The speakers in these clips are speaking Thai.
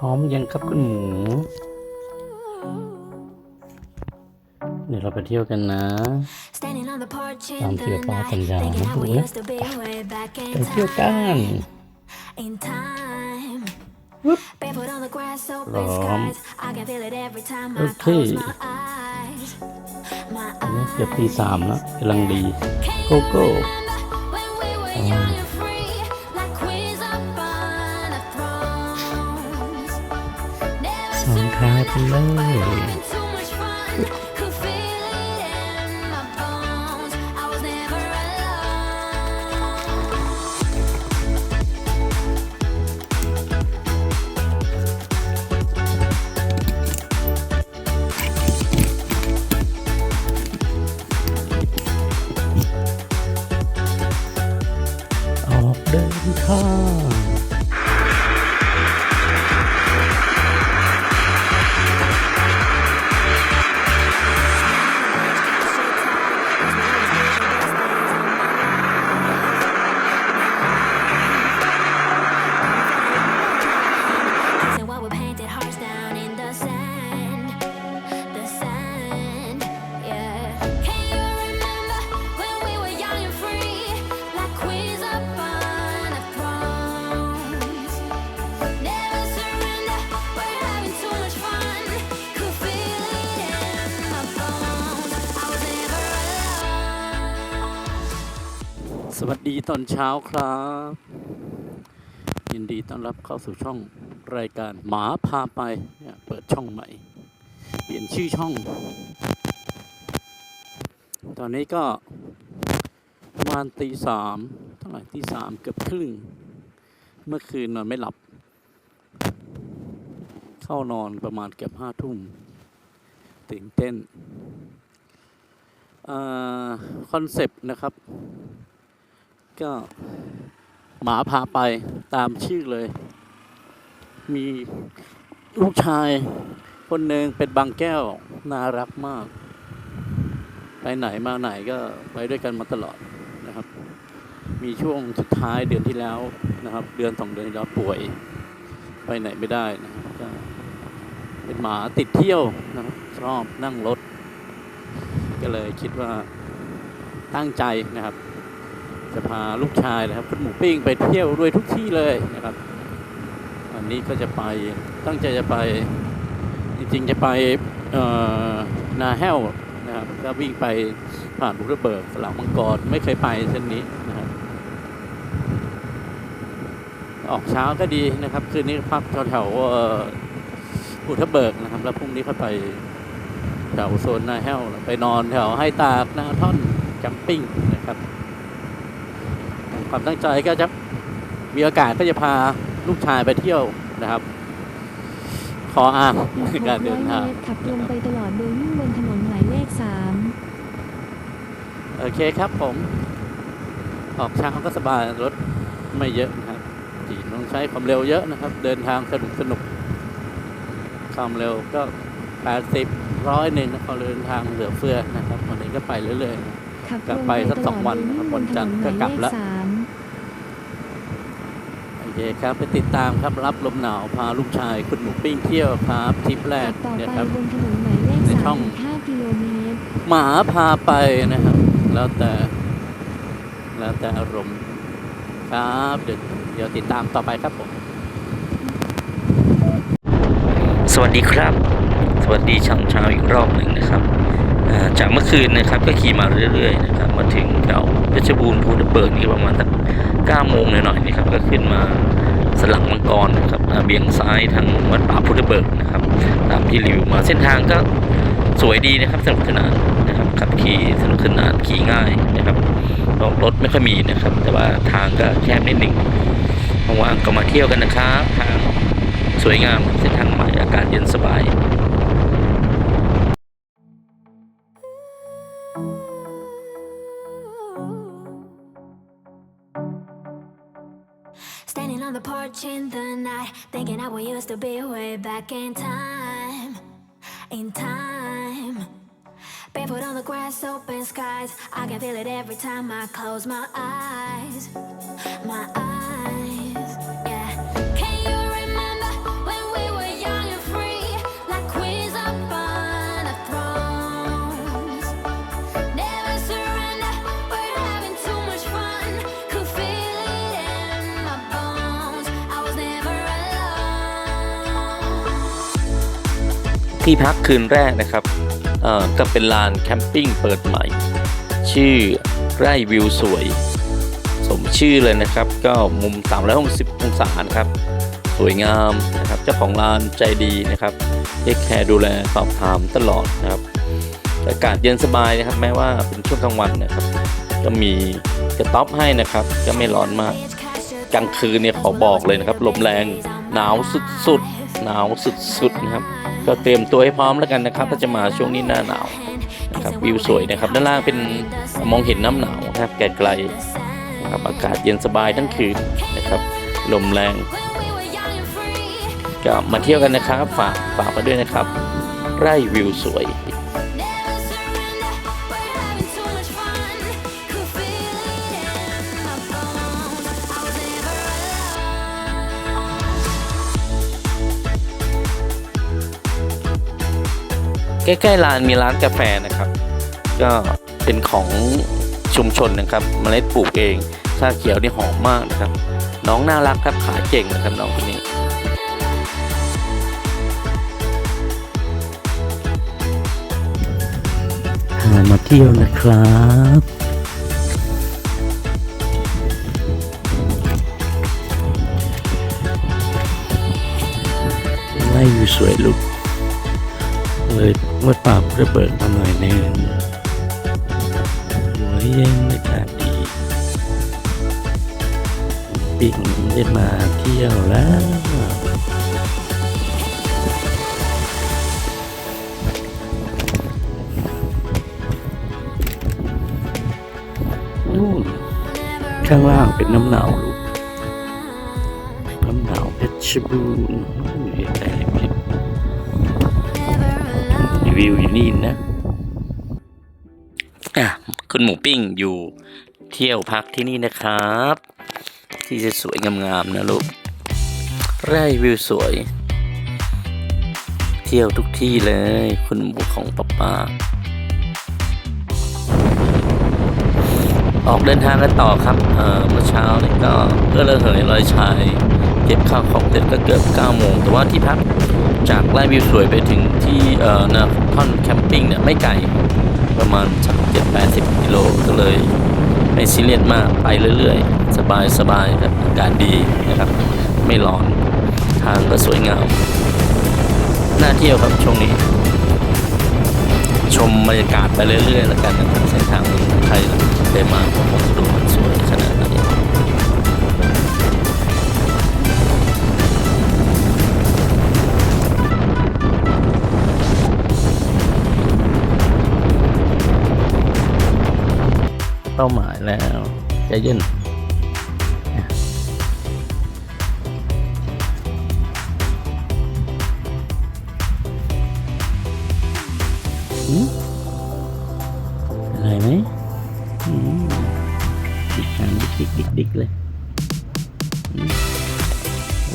พร้อมยังครับคุณหมู เดี๋ยวเราไปเที่ยวกันนะ Standing on the porch in Tạm the biệt ba night, tuần già thinking nó how we vui lắm. used to be way back in ไปเที่ยวกัน time. In time. Barefoot on the grass, open Rồi. skies. I can feel it every time I Ok. close my eyes. My ตอนนี้เกือบตี eyes. สามแล้วกำลังดี Can Go, you go. Never สองท้ายไปเลย สวัสดีตอนเช้าครับ ยินดีต้อนรับเข้าสู่ช่องรายการหมาพาไปเนี่ยเปิดช่องใหม่ เปลี่ยนชื่อช่อง ตอนนี้ก็ประมาณตีสามเท่าไหร่ตีสามเกือบครึ่ง เมื่อคืนนอนไม่หลับ เข้านอนประมาณเกือบห้าทุ่มตื่นเต้นคอนเซปต์นะครับ ก็หมาพาไปตามชื่อเลย มีลูกชายคนหนึ่งเป็นบางแก้ว น่ารักมาก ไปไหนมาไหนก็ไปด้วยกันมาตลอดนะครับ มีช่วงสุดท้ายเดือนที่แล้วนะครับ เดือนสองเดือนที่แล้วป่วย ไปไหนไม่ได้นะครับก็เป็นหมาติดเที่ยวนะครับชอบนั่งรถ ก็เลยคิดว่าตั้งใจนะครับ จะพาลูกชายนะครับคุณหมูปิ้งไปเที่ยวด้วยทุกที่เลยนะครับ วันนี้ก็จะไปตั้งใจจะไป จริงๆจะไปนาแห้วนะครับก็วิ่งไปผ่านบุรเบิกสลามมังกรไม่เคยไปเส้นนี้นะครับ ออกเช้าก็ดีนะครับ คืนนี้พักแถวๆเอ่อบุรเบิกนะครับ แล้วพรุ่งนี้ก็ไปแถวโซนนาแห้ว ไปนอนแถวให้ตากนาท่อนจัมปิ้งนะครับ ความตั้งใจก็จะมีโอกาสก็จะพาลูกชายไปเที่ยวนะครับขออ้างในการเดินทาง600เมตรขับตรงไปตลอดโดยวิ่งบนถนนหมายเลขโอเคครับผม ออกเช้าก็สบายรถไม่เยอะนะครับจีนต้องใช้ความเร็วเยอะนะครับ เดินทางสนุกสนุกความเร็วก็แปดสิบร้อยหนึ่งนะพอเดินทางเหลือเฟือนะครับวันนี้ก็ไปเรื่อยๆ3ขับกตลัรบงไปไปสักตสลอองดวันโดยนะครับวิ่งบวันนถจันนทร์นหก็มายกลับเลแล้ขว3โอเคครับไปติดตามครับรับลมหนาวพาลูกชายคุณหมูปิ้งเที่ยวครับทริปแรขักบต่อเนี่ยไปครับ บนถนนหมายเลขในช่อง3อีก5กิโลเมตร หมาพาไปนะครับ แล้วแต่แล้วแต่อารมณ์ครับเดี๋ยวเดี๋ยวติดตามต่อไปครับผม สวัสดีครับ สวัสดีช่างเช้าอีกรอบหนึ่งนะครับอ่า จากเมื่อคืนนะครับก็ขี่มาเรื่อยๆนะครับมาถึงแถวเพชรบูรณ์ภูทับเบิกนี่ประมาณสักเก้าโมงหน่อยๆนะครับก็ขึ้นมาสลังมังกรนะครับเบี่ยงซ้ายทางวัดป่าพุทธเบิกนะครับตามที่รีวิวมาเส้นทางก็สวยดีนะครับสนุกสนานนะครับขับขี่สนุกสนานขี่ง่ายนะครับรถรถไม่ค่อยมีนะครับ แต่ว่าทางก็แคบนิดหนึ่งว่างๆก็มาเที่ยวกันนะครับทางสวยงามเส้นทางใหม่อากาศเย็นสบาย on the porch in the night, thinking how we used to be way back in time. In time. Barefoot on the grass, open skies. I can feel it every time I close my eyes. My eyes, ที่พักคืนแรกนะครับก็เป็นลานแคมปิ้งเปิดใหม่ ชื่อไร่วิวสวย สมชื่อเลยนะครับ ก็มุม 360องศานะครับ สวยงามนะครับเจ้าของร้านใจดีนะครับเทคแคร์ดูแลสอบถามตลอดนะครับอากาศเย็นสบายนะครับ แม้ว่าเป็นช่วงกลางวันนะครับ ก็มีกระต๊อบให้นะครับ ก็ไม่ร้อนมากกลางคืนเนี่ยขอบอกเลยนะครับ ลมแรงหนาวสุดๆหนาวสุดๆนะครับ ก็เตรียมตัวให้พร้อมแล้วกันนะครับ ถ้าจะมาช่วงนี้หน้าหนาวนะครับวิวสวยนะครับ ด้านล่างเป็นมองเห็นน้ำหนาวนะครับไกลๆนะครับอากาศเย็นสบายทั้งคืนนะครับลมแรงก็มาเที่ยวกันนะครับ ฝากฝากมาด้วยนะครับ ไร่วิวสวย ใกล้ๆร้านมีร้านกาแฟนะครับ ก็เป็นของชุมชนนะครับเมล็ดปลูกเองชาเขียวนี่หอมมากนะครับ น้องน่ารักครับขายเก่งนะครับน้องคนนี้ามาเที่ยวนะครับไล่อยู่สวยลูก เลยวัดป่าระเบิดมาหน่อยหนึงหัวเย็นอากาศดีปิ่งได้มาเที่ยวแล้วนู่นข้างล่างเป็นน้ำหนาวลูกน้ำหนาวเพชรบูรณ์อยู่ใกล้ๆเพชรรี วิวอยู่นี่นะอะคุณหมูปิ้งอยู่เที่ยวพักที่นี่นะครับ ที่จะสวยงามๆนะลูกไร่วิวสวย เที่ยวทุกที่เลย คุณหมูของป้าป้า ออกเดินทางกันต่อครับเอ่อเมื่อเช้านี่ก็เพื่อเลิกเหยลอยชาย เก็บข้าวของเสร็จก็เกือบ9โมงแต่ว่าที่พักจากไร่วิวสวยไปถึงที่เอ่อนาท่อนแคมปิ้งเนี่ยไม่ไกลประมาณสักเจ็ดแปดสิบกิโลก็เลยไม่ซีเรียสมากไปเรื่อยๆ สบายสบายครับอากาศดีนะครับ ไม่ร้อน ทางก็สวยงาม น่าเที่ยวครับช่วงนี้ มบรรยากาศไปเรื่อยๆแล้วกันนะครับเส้นทางเมืองไทยได้มาผมก็ดูมันสวยขนาดไหนเป้าหมายแล้วใจเย็น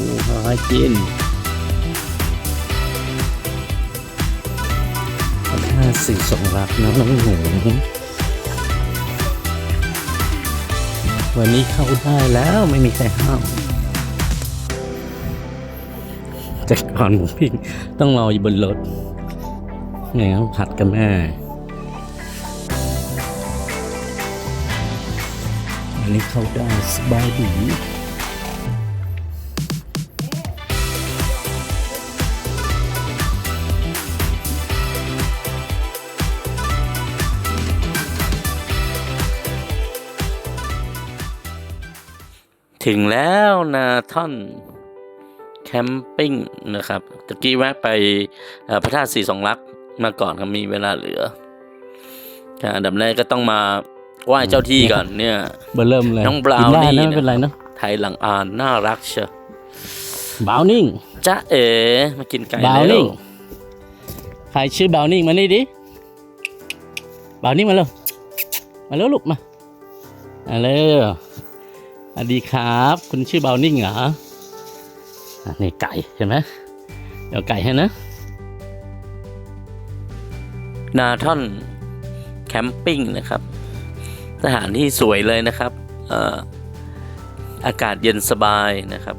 โอ้ฮาจินถ้าสิ่งสงรักนะน้องหนูวันนี้เข้าได้แล้วไม่มีใครห้ามแต่ก่อนหมูปิ้งต้องรออยู่บนรถไงต้องผัดกับแม่อันนี้เข้าได้สบายดี ถึงแล้วนาท่อนแคมปิ้งนะครับตะกี้แวะไปเอ่อพระธาตุสีสองลักษณ์มาก่อนครับมีเวลาเหลืออ่าอันดับแรกก็ต้องมาไหว้เจ้าที่ก่อนเนี่ยเบอร์เริ่มเลยน้องบราวกิได้นี่นะไม่เป็นไรเนอะไทยหลังอ่านน่ารักเชียวบาวนิ่งจ๊ะเอ๋มากินไก่บาวแล้นิ่วงใครชื่อบาวนิ่งมานี่ดิบาวนิ่งมาเร็วมาเร็วลูกมามาเร็ว สวัสดีครับ คุณชื่อบาวนิ่งเหรอนี่ไก่เห็นไหมเดี๋ยวไก่ให้นะ นาท่อนแคมปิ้งนะครับสถานที่สวยเลยนะครับออากาศเย็นสบายนะครับ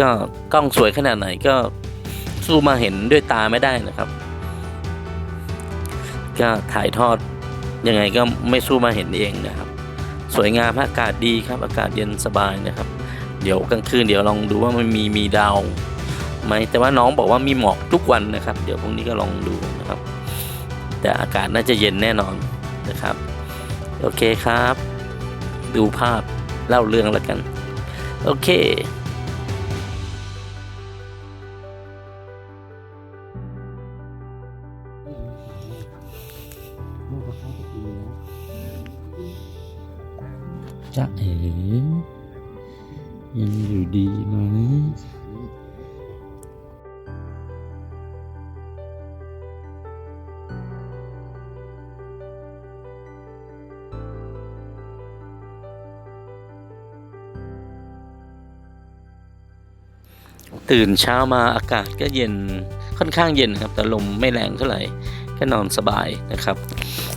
ก็กล้องสวยขนาดไหนก็สู้มาเห็นด้วยตาไม่ได้นะครับ ก็ถ่ายทอดยังไงก็ไม่สู้มาเห็นเองนะครับ สวยงามอากาศดีครับ อากาศเย็นสบายนะครับ เดี๋ยวกลางคืนเดี๋ยวลองดูว่ามันมีมีดาวไหมแต่ว่าน้องบอกว่ามีหมอกทุกวันนะครับ เดี๋ยวพรุ่งนี้ก็ลองดูนะครับ แต่อากาศน่าจะเย็นแน่นอนนะครับ โอเคครับ ดูภาพเล่าเรื่องแล้วกัน โอเค จะเอ๋ยังอยู่ดีไหมตื่นเช้ามาอากาศก็เย็นค่อนข้างเย็นครับ แต่ลมไม่แรงเท่าไหร่ก็นอนสบายนะครับ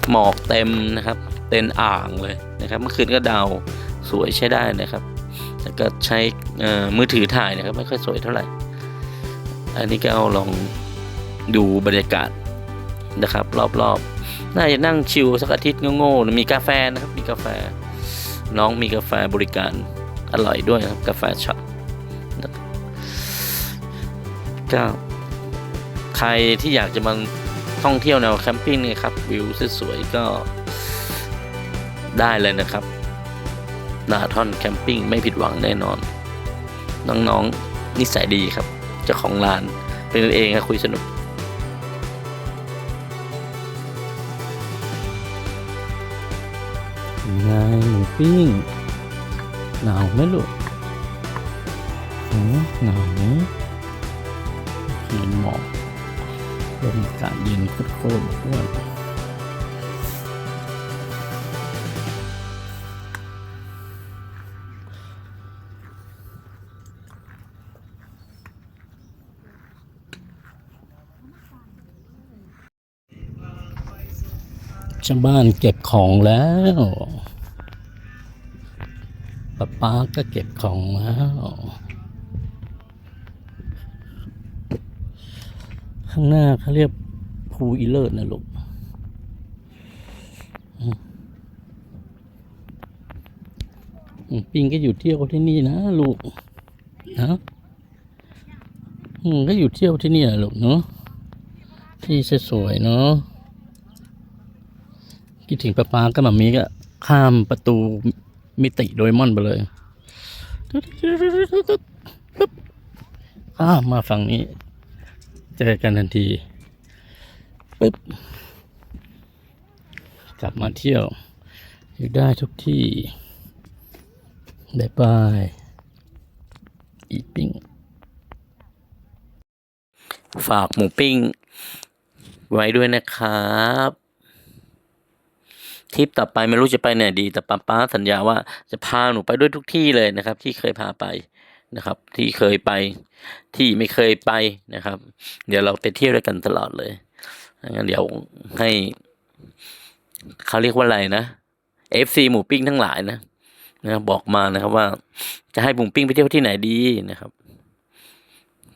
หมอกเต็มนะครับ เต็นอ่างเลย นะครับเมื่อคืนก็ดาวสวยใช้ได้นะครับแต่ก็ใช้มือถือถ่ายนะครับไม่ค่อยสวยเท่าไหร่ อันนี้ก็เอาลองดูบรรยากาศนะครับ รอบๆ น่าจะนั่งชิลสักอาทิตย์โง่ๆมีกาแฟนะครับ มีกาแฟ น้องมีกาแฟบริการอร่อยด้วยนะครับ กาแฟช็อตก็ใครที่อยากจะมาท่องเที่ยวแนวแคมปิ้งนี่ยครับวิวสวยๆก็ ได้เลยนะครับนาทอนแคมปิ้งไม่ผิดหวังแน่นอน น้องๆนิสัยดีครับ เจ้าของร้านเป็นกันเองครับคุยสนุกไงหมูปิ้ง หนาวไหมลูกหือหนาวไหมคืนหมอกลมอากาศเย็นโคตรๆอ้วน ชาวบ้านเก็บของแล้วป้าป้าก็เก็บของแล้วข้างหน้าเขาเรียกภูอีเลิศนะลูกปิงก็อยู่เที่ยวที่นี่นะลูกนะก็อยู่เที่ยวที่นี่แหละลูกเนาะที่สวยๆเนาะ คิดถึงป้าป้าก็แบบนี้ก็ข้ามประตูมิติโดยมอนไปเลยข้ามมาฝั่งนี้ เจอกันทันทีปึ๊บกลับมาเที่ยว อยู่ได้ทุกที่บายบายอีปิ้ง ฝากหมูปิ้ง ไว้ด้วยนะครับ ทริปต่อไปไม่รู้จะไปไหนดี แต่ป้าป้าสัญญาว่าจะพาหนูไปด้วยทุกที่เลยนะครับ ที่เคยพาไปนะครับ ที่เคยไปที่ไม่เคยไปนะครับ เดี๋ยวเราไปเที่ยวด้วยกันตลอดเลยงั้นเดี๋ยวให้เขาเรียกว่าอะไรนะ FC หมูปิ้งทั้งหลายนะนะบอกมานะครับว่าจะให้หมูปิ้งไปเที่ยวที่ไหนดีนะครับ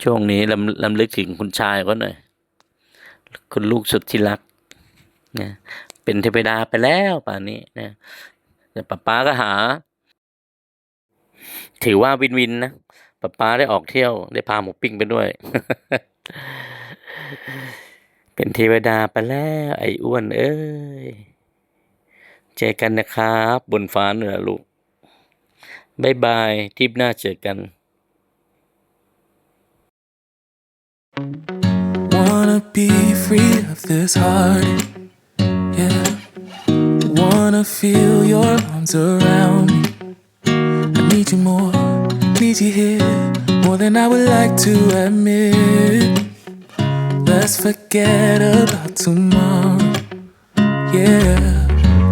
ช่วงนี้ลำลำลึกถึงคุณชายก็หน่อย คุณลูกสุดที่รักนะ เป็นเทวดาไปแล้วป่านนี้นะแต่ป้าป้าก็หา ถือว่าวินวินนะป้าป้าได้ออกเที่ยวได้พาหมูปิ้งไปด้วย เป็นเทวดาไปแล้ว ไอ้อ้วน เอ้ยเจอกันนะครับ บนฟ้าเหนือลูกบายบายทริปหน้าเจอกัน Wanna be free of this heart. Yeah. Wanna feel your arms around me. I need you more, need you here, more than I would like to admit. Let's forget about tomorrow. Yeah.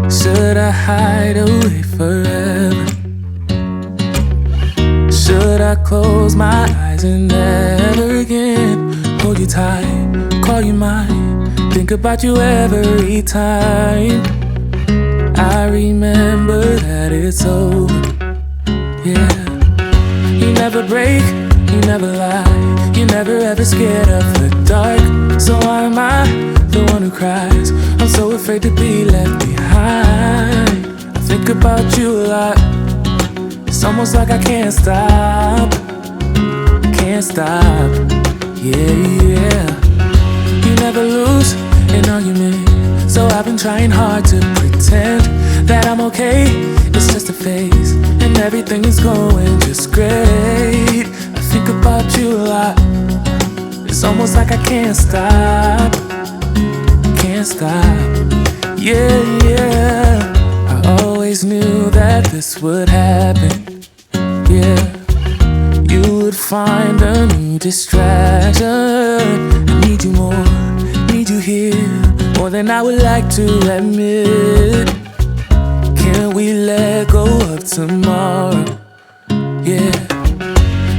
Should I hide away forever? Should I close my eyes and never again hold you tight, call you mine, think about you every time? I remember that it's over, yeah. You never break, you never lie, You're never ever scared of the dark. So why am I the one who cries? I'm so afraid to be left behind. I think about you a lot. It's almost like I can't stop. Can't stop. Yeah, yeah. You never lose an argument. So I've been trying hard to pretend that I'm okay. It's just a phase, and everything is going just great. I think about you a lot. It's almost like I can't stop. Can't stop. Yeah, yeah. I always knew that this would happen. Yeah. Find a new distraction. I need you more, need you here, more than I would like to admit. Can we let go of tomorrow? Yeah.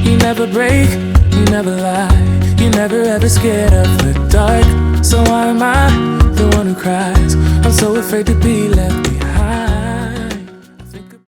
You never break, you never lie, you never ever scared of the dark. So why am I the one who cries? I'm so afraid to be